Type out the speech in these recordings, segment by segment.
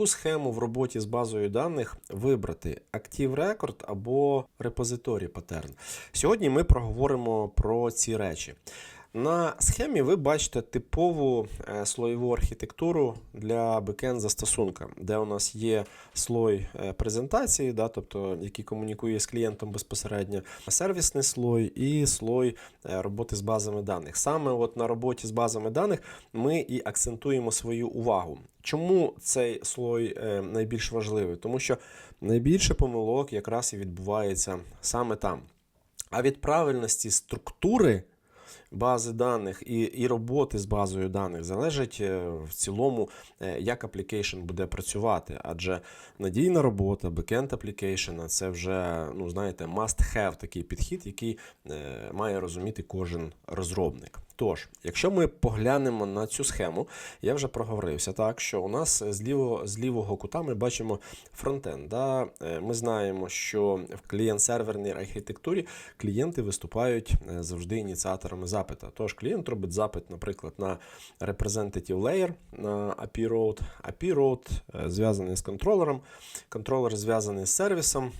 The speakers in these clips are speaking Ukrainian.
яку схему в роботі з базою даних вибрати Active Record або Repository Pattern. Сьогодні ми проговоримо про ці речі. На схемі ви бачите типову е, слоєву архітектуру для бекенд застосунка, де у нас є слой е, презентації, да, тобто, який комунікує з клієнтом безпосередньо, сервісний слой і слой е, роботи з базами даних. Саме от на роботі з базами даних ми і акцентуємо свою увагу. Чому цей слой найбільш важливий? Тому що найбільше помилок якраз і відбувається саме там. А від правильності структури бази даних і, і роботи з базою даних залежить е, в цілому, е, як аплікейшн буде працювати. Адже надійна робота, backend аплікейшена це вже, ну знаєте, must-have такий підхід, який е, має розуміти кожен розробник. Тож, якщо ми поглянемо на цю схему, я вже проговорився так, що у нас з лівого, з лівого кута ми бачимо фронтенд. Да? Е, Ми знаємо, що в клієнт-серверній архітектурі клієнти виступають е, завжди ініціаторами запита. Тож клієнт робить запит, наприклад, на representative layer на API Road. API Road е, зв'язаний з контролером, контролер зв'язаний з сервісом.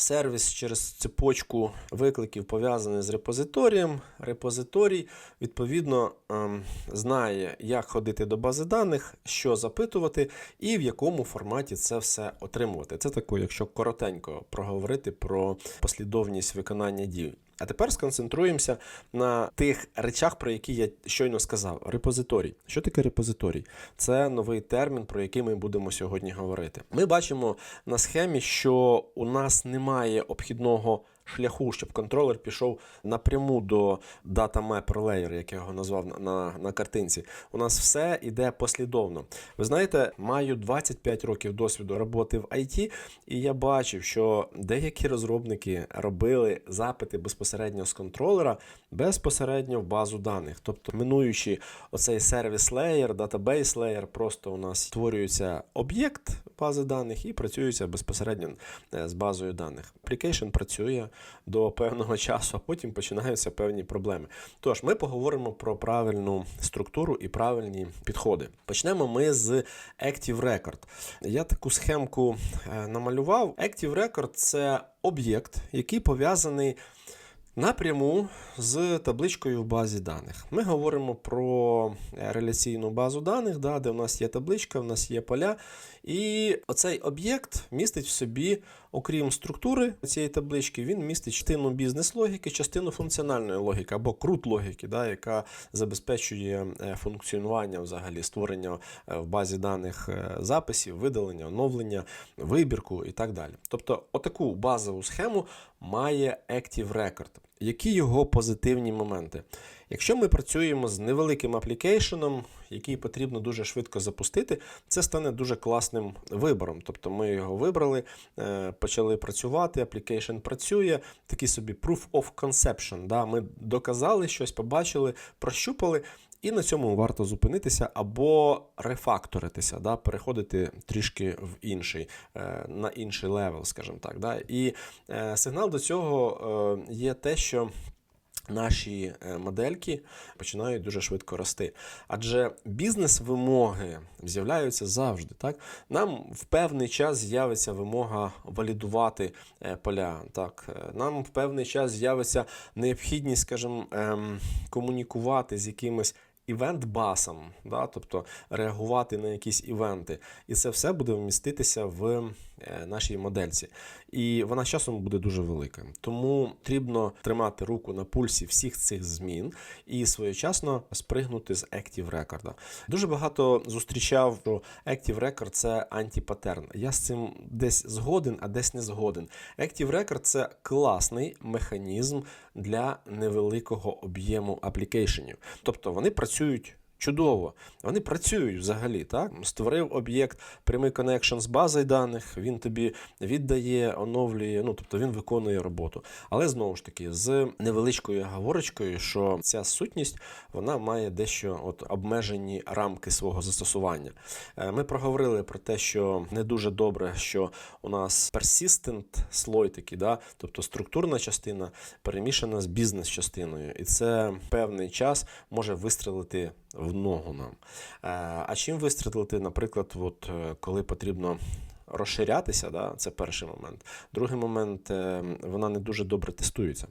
Сервіс через цепочку викликів пов'язаний з репозиторієм. Репозиторій, відповідно, ем, знає, як ходити до бази даних, що запитувати і в якому форматі це все отримувати. Це таке, якщо коротенько проговорити про послідовність виконання дій. А тепер сконцентруємося на тих речах, про які я щойно сказав. Репозиторій. Що таке репозиторій? Це новий термін, про який ми будемо сьогодні говорити. Ми бачимо на схемі, що у нас немає обхідного шляху, щоб контролер пішов напряму до Data Mapper Layer, як я його назвав на, на, на картинці. У нас все йде послідовно. Ви знаєте, маю 25 років досвіду роботи в IT, і я бачив, що деякі розробники робили запити безпосередньо з контролера, безпосередньо в базу даних. Тобто, минуючи оцей сервіс леєр, датабейс леєр, просто у нас створюється об'єкт бази даних і працюється безпосередньо е, з базою даних. Application працює до певного часу, а потім починаються певні проблеми. Тож, ми поговоримо про правильну структуру і правильні підходи. Почнемо ми з Active Record. Я таку схемку е, намалював. Active Record це об'єкт, який пов'язаний. Напряму з табличкою в базі даних. Ми говоримо про реляційну базу даних, да, де в нас є табличка, в нас є поля. І оцей об'єкт містить в собі, окрім структури цієї таблички, він містить частину бізнес-логіки, частину функціональної логіки або крут логіки, да, яка забезпечує е, функціонування взагалі створення е, в базі даних записів, видалення, оновлення, вибірку і так далі. Тобто, отаку базову схему має Active Record. Які його позитивні моменти? Якщо ми працюємо з невеликим аплікейшеном, який потрібно дуже швидко запустити, це стане дуже класним вибором. Тобто ми його вибрали, е, почали працювати, аплікейшн працює, такий собі proof of conception. Да? Ми доказали щось, побачили, прощупали. І на цьому варто зупинитися або рефакторитися, да, переходити трішки в інший, е, на інший левел, скажімо так. Да. І е, сигнал до цього є те, що. Наші модельки починають дуже швидко рости. Адже бізнес-вимоги з'являються завжди. Так? Нам в певний час з'явиться вимога валідувати поля. Так? Нам в певний час з'явиться необхідність, скажімо, ем, комунікувати з якимось івент-басом, да, тобто реагувати на якісь івенти. І це все буде вміститися в е, нашій модельці. І вона з часом буде дуже велика. Тому потрібно тримати руку на пульсі всіх цих змін і своєчасно спригнути з Active Record. Дуже багато зустрічав, що Active Record це антипатерн. Я з цим десь згоден, а десь не згоден. Active Record це класний механізм для невеликого об'єму аплікейшенів. Тобто вони працюють. Чудово, вони працюють взагалі. так? Створив об'єкт, прямий коннекшн з базою даних, він тобі віддає, оновлює, ну тобто він виконує роботу. Але знову ж таки, з невеличкою гаворочкою, що ця сутність вона має дещо от обмежені рамки свого застосування. Е, Ми проговорили про те, що не дуже добре, що у нас persistent слой такий, да? тобто структурна частина перемішана з бізнес-частиною, і це певний час може вистрелити в ногу нам. Е, А чим вистрілити, наприклад, от, е, коли потрібно розширятися, да, це перший момент. Другий момент, е, вона не дуже добре тестується.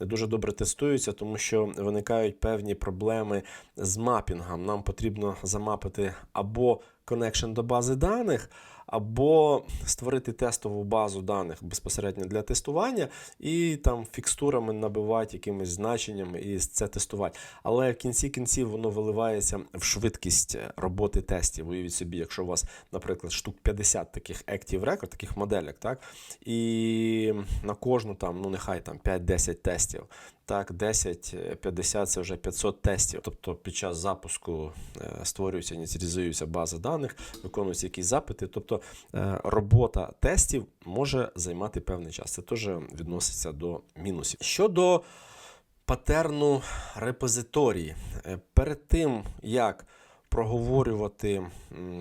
Не дуже добре тестується, тому що виникають певні проблеми з мапінгом. Нам потрібно замапити або connection до бази даних, або створити тестову базу даних безпосередньо для тестування, і там фікстурами набивати якимись значеннями і це тестувати. Але в кінці кінців воно виливається в швидкість роботи тестів. Уявіть собі, якщо у вас, наприклад, штук 50 таких Active Record, таких моделек, так, і на кожну там, ну нехай там 5-10 тестів. Так, 10-50 це вже 500 тестів. Тобто під час запуску е, створюються, ініціалізуються бази даних, виконуються якісь запити. Тобто е, робота тестів може займати певний час. Це теж відноситься до мінусів. Щодо патерну репозиторії, Е, перед тим як проговорювати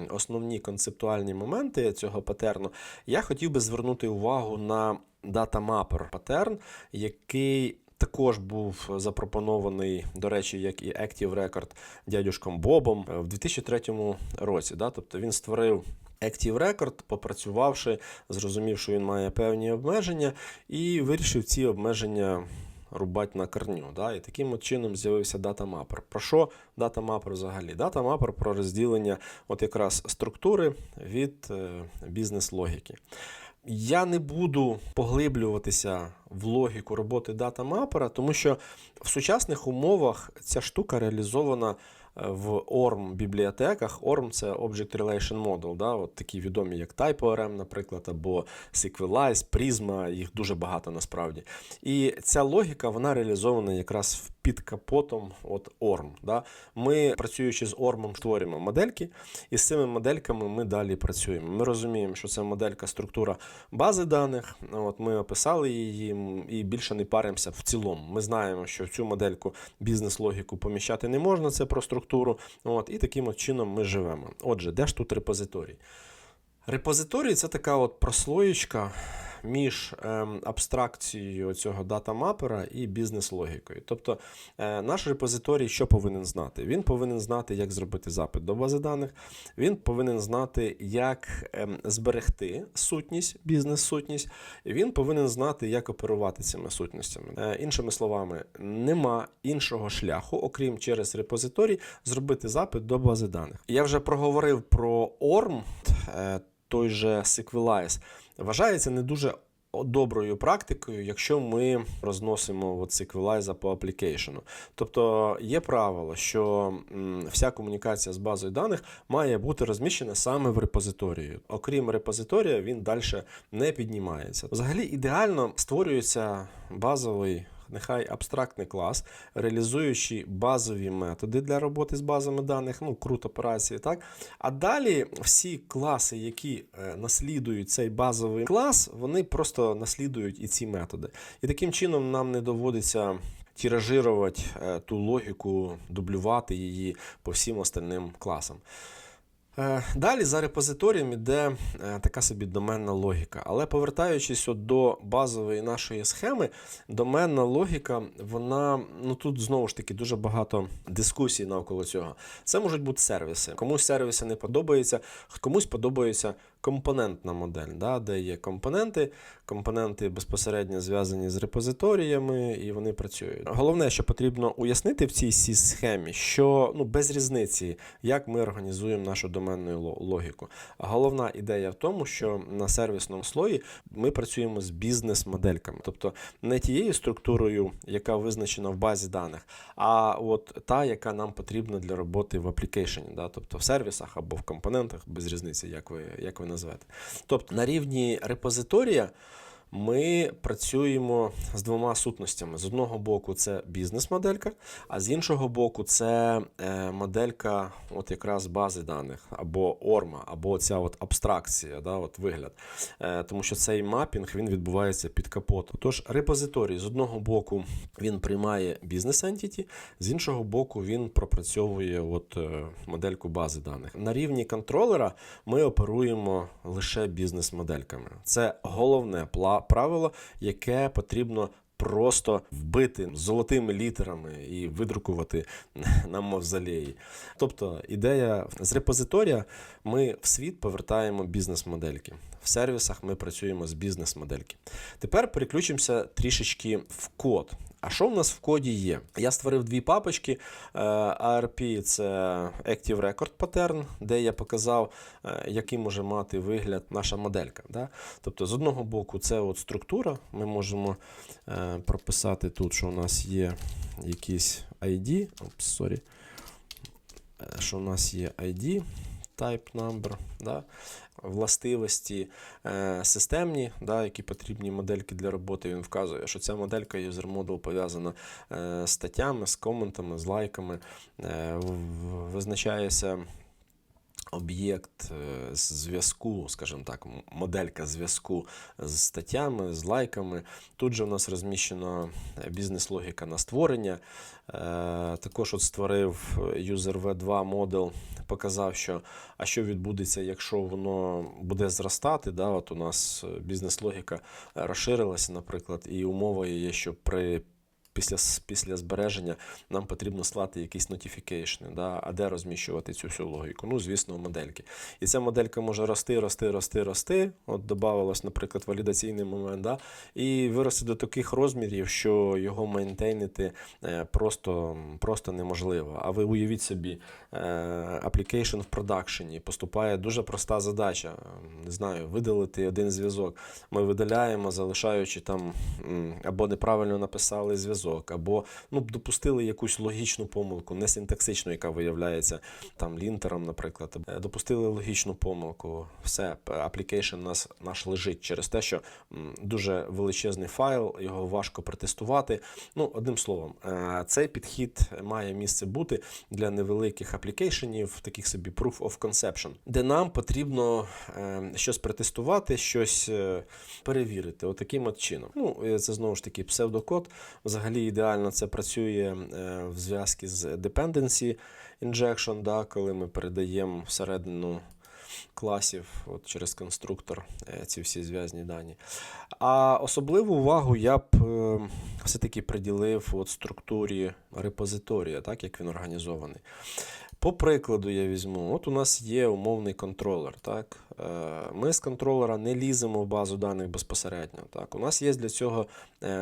основні концептуальні моменти цього патерну, я хотів би звернути увагу на датамапер патерн, який також був запропонований, до речі, як і Active Record дядюшком Бобом е, в 2003 році. Да? Тобто він створив Active Record, попрацювавши, зрозумів, що він має певні обмеження, і вирішив ці обмеження рубати на корню. Да? І таким от чином з'явився датамапер. Про що датамапер взагалі? Датамапер про розділення от якраз структури від е, бізнес-логіки. Я не буду поглиблюватися в логіку роботи датамапера, тому що в сучасних умовах ця штука реалізована е, в ORM бібліотеках. ORM це Object Relation Model, да? от такі відомі, як TypeORM, наприклад, або Sequelize, Prisma, їх дуже багато насправді. І ця логіка вона реалізована якраз під капотом от ORM. Да? Ми, працюючи з ORM, створюємо модельки, і з цими модельками ми далі працюємо. Ми розуміємо, що це моделька структура бази даних. От Ми описали її і більше не паримося в цілому. Ми знаємо, що в цю модельку бізнес-логіку поміщати не можна, це про структуру. От, І таким от чином ми живемо. Отже, де ж тут репозиторій? Репозиторій це така от прослоєчка між ем, абстракцією цього датамапера і бізнес-логікою. Тобто е, наш репозиторій що повинен знати? Він повинен знати, як зробити запит до бази даних, він повинен знати, як ем, зберегти сутність, бізнес-сутність, він повинен знати, як оперувати цими сутностями. Е, іншими словами, нема іншого шляху, окрім через репозиторій, зробити запит до бази даних. Я вже проговорив про ORM, той же Sequelize, вважається не дуже доброю практикою, якщо ми розносимо от Sequelize по аплікейшену. Тобто є правило, що вся комунікація з базою даних має бути розміщена саме в репозиторії. Окрім репозиторія, він далі не піднімається. Взагалі ідеально створюється базовий нехай абстрактний клас, реалізуючи базові методи для роботи з базами даних, ну, крут операції, так? А далі всі класи, які е, наслідують цей базовий клас, вони просто наслідують і ці методи. І таким чином нам не доводиться. Тиражувати е, ту логіку, дублювати її по всім остальним класам. Е, Далі за репозиторієм іде е, така собі доменна логіка. Але повертаючись от до базової нашої схеми, доменна логіка, вона ну тут знову ж таки дуже багато дискусій навколо цього. Це можуть бути сервіси. Комусь сервіси не подобаються, комусь подобається компонентна модель, да, де є компоненти, компоненти безпосередньо зв'язані з репозиторіями, і вони працюють. Головне, що потрібно уяснити в цій схемі, що ну без різниці, як ми організуємо нашу доменну логіку. А головна ідея в тому, що на сервісному слої ми працюємо з бізнес-модельками, тобто не тією структурою, яка визначена в базі даних, а от та, яка нам потрібна для роботи в аплікейшені, да, тобто в сервісах або в компонентах, без різниці, як ви, як ви назвете. Тобто на рівні репозиторія. Ми працюємо з двома сутностями. З одного боку, це бізнес-моделька, а з іншого боку, це е, моделька от якраз бази даних, або орма, або ця от абстракція, да, от вигляд. Е, Тому що цей мапінг він відбувається під капотом. Тож репозиторій з одного боку він приймає бізнес-ентіті, з іншого боку, він пропрацьовує от, е, модельку бази даних. На рівні контролера ми оперуємо лише бізнес-модельками. Це головне пла- правило, яке потрібно просто вбити золотими літерами і видрукувати на мавзолеї. Тобто, ідея з репозиторія ми в світ повертаємо бізнес-модельки. В сервісах ми працюємо з бізнес-модельки. Тепер переключимося трішечки в код. А що в нас в коді є? Я створив дві папочки. Е, ARP це Active Record Pattern, де я показав, е, який може мати вигляд наша моделька. Да? Тобто, з одного боку, це от структура. Ми можемо е, прописати тут, що у нас є якийсь ID. Опс, sorry. Що у нас є ID, type number, да? Властивості е, системні, да, які потрібні модельки для роботи. Він вказує, що ця моделька user model пов'язана е, з статтями, з коментами, з лайками. Е, визначається об'єкт е, зв'язку, скажімо так, моделька зв'язку з статтями, з лайками. Тут же у нас розміщена бізнес-логіка на створення. Е, Також от створив user v2 модел, показав, що а що відбудеться, якщо воно буде зростати. Да? От у нас е, бізнес-логіка розширилася, наприклад, і умова є, що при Після, після збереження нам потрібно слати якісь нотіфікейшни, да? а де розміщувати цю всю логіку? Ну, звісно, у модельки. І ця моделька може рости, рости, рости, рости. От додавалось, наприклад, валідаційний момент, да? і вирости до таких розмірів, що його мейнтейнити е, просто, просто неможливо. А ви уявіть собі, е, application в продакшені поступає дуже проста задача. Не знаю, видалити один зв'язок. Ми видаляємо, залишаючи там або неправильно написали зв'язок, або ну, допустили якусь логічну помилку, не синтаксичну, яка виявляється там лінтером, наприклад. Допустили логічну помилку. Все, application нас, наш лежить через те, що дуже величезний файл, його важко протестувати. Ну, одним словом, е, цей підхід має місце бути для невеликих аплікейшенів, таких собі proof of conception, де нам потрібно е, щось протестувати, щось е, перевірити. Отаким от чином. Ну, це знову ж таки псевдокод. Взагалі ідеально це працює е, в зв'язку з dependency injection, да, коли ми передаємо всередину класів от через конструктор е, ці всі зв'язні дані. А особливу увагу я б е, все-таки приділив от структурі репозиторія, так як він організований. По прикладу я візьму, от у нас є умовний контролер. Так? Ми з контролера не ліземо в базу даних безпосередньо. Так? У нас є для цього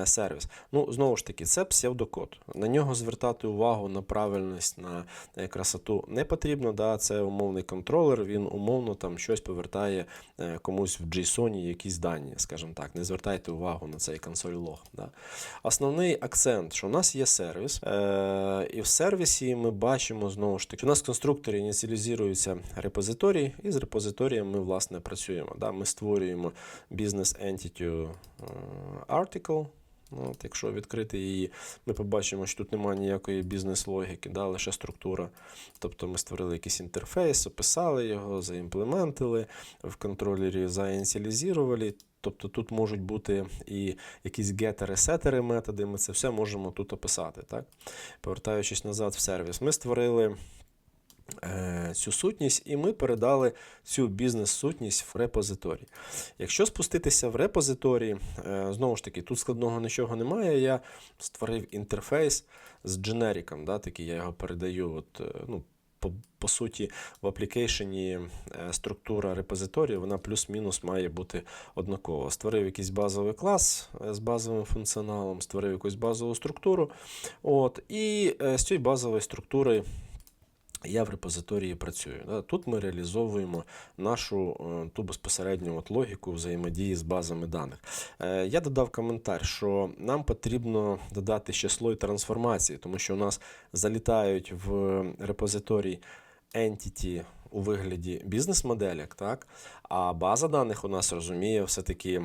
сервіс. Ну, знову ж таки, це псевдокод. На нього звертати увагу на правильність, на е, красоту не потрібно. Да? Це умовний контролер, він умовно там щось повертає е, комусь в JSON якісь дані, скажімо так. Не звертайте увагу на цей консоль лог. Да? Основний акцент, що у нас є сервіс, е, і в сервісі ми бачимо знову ж таки, що у нас в конструкторі ініціалізується репозиторій, і з репозиторієм ми власне працюємо. Да? Ми створюємо бізнес entity е, article. От, якщо відкрити її, ми побачимо, що тут немає ніякої бізнес-логіки, да, лише структура. Тобто ми створили якийсь інтерфейс, описали його, заімплементили, в контролері заініціалізували. Тобто тут можуть бути і якісь гетери, сетери методи, ми це все можемо тут описати. Так? Повертаючись назад в сервіс, ми створили цю сутність, і ми передали цю бізнес-сутність в репозиторій. Якщо спуститися в репозиторій, е, знову ж таки, тут складного нічого немає. Я створив інтерфейс з дженериком, да, такий я його передаю. От, е, ну, по, по суті, в аплікейшені е, структура репозиторію, вона плюс-мінус має бути однакова. Створив якийсь базовий клас е, з базовим функціоналом, створив якусь базову структуру. От, і е, з цієї базової структури я в репозиторії працюю. Тут ми реалізовуємо нашу е, ту безпосередню от логіку взаємодії з базами даних. Е, Я додав коментар, що нам потрібно додати ще слой трансформації, тому що у нас залітають в репозиторій entity у вигляді бізнес-моделек, так? а база даних у нас розуміє все-таки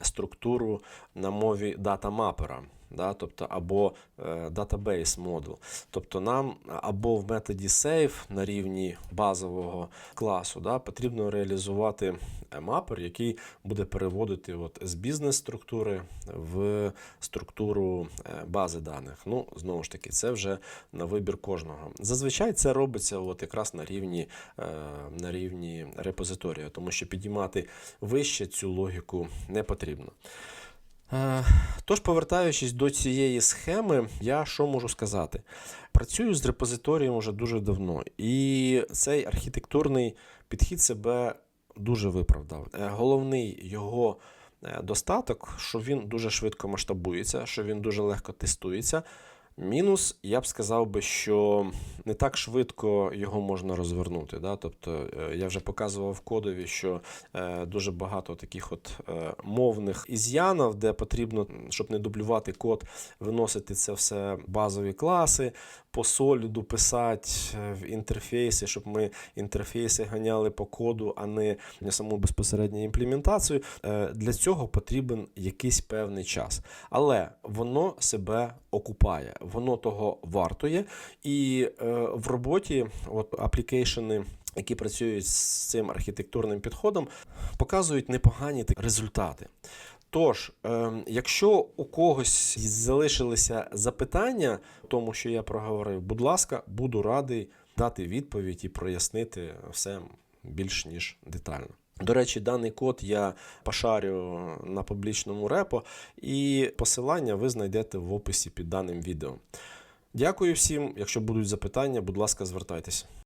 структуру на мові дата-мапера. Да, тобто або е, database модул. Тобто нам або в методі save на рівні базового класу да, потрібно реалізувати е, мапер, який буде переводити от, з бізнес-структури в структуру е, бази даних. Ну, знову ж таки, це вже на вибір кожного. Зазвичай це робиться от якраз на рівні, на рівні репозиторія, тому що підіймати вище цю логіку не потрібно. Е, Тож, повертаючись до цієї схеми, я що можу сказати? Працюю з репозиторієм вже дуже давно, і цей архітектурний підхід себе дуже виправдав. Е, Головний його е, достаток, що він дуже швидко масштабується, що він дуже легко тестується. Мінус, я б сказав би, що не так швидко його можна розвернути. Да? Тобто, е, я вже показував в кодові, що е, дуже багато таких от е, мовних із'янів, де потрібно, щоб не дублювати код, виносити це все базові класи, по соліду писати в інтерфейси, щоб ми інтерфейси ганяли по коду, а не не саму безпосередню імплементацію. Для цього потрібен якийсь певний час. Але воно себе окупає, воно того вартує. І е, в роботі от аплікейшени. Які працюють з цим архітектурним підходом, показують непогані результати. Тож, е, якщо у когось залишилися запитання, тому що я проговорив, будь ласка, буду радий дати відповідь і прояснити все більш ніж детально. До речі, даний код я пошарю на публічному репо, і посилання ви знайдете в описі під даним відео. Дякую всім. Якщо будуть запитання, будь ласка, звертайтеся.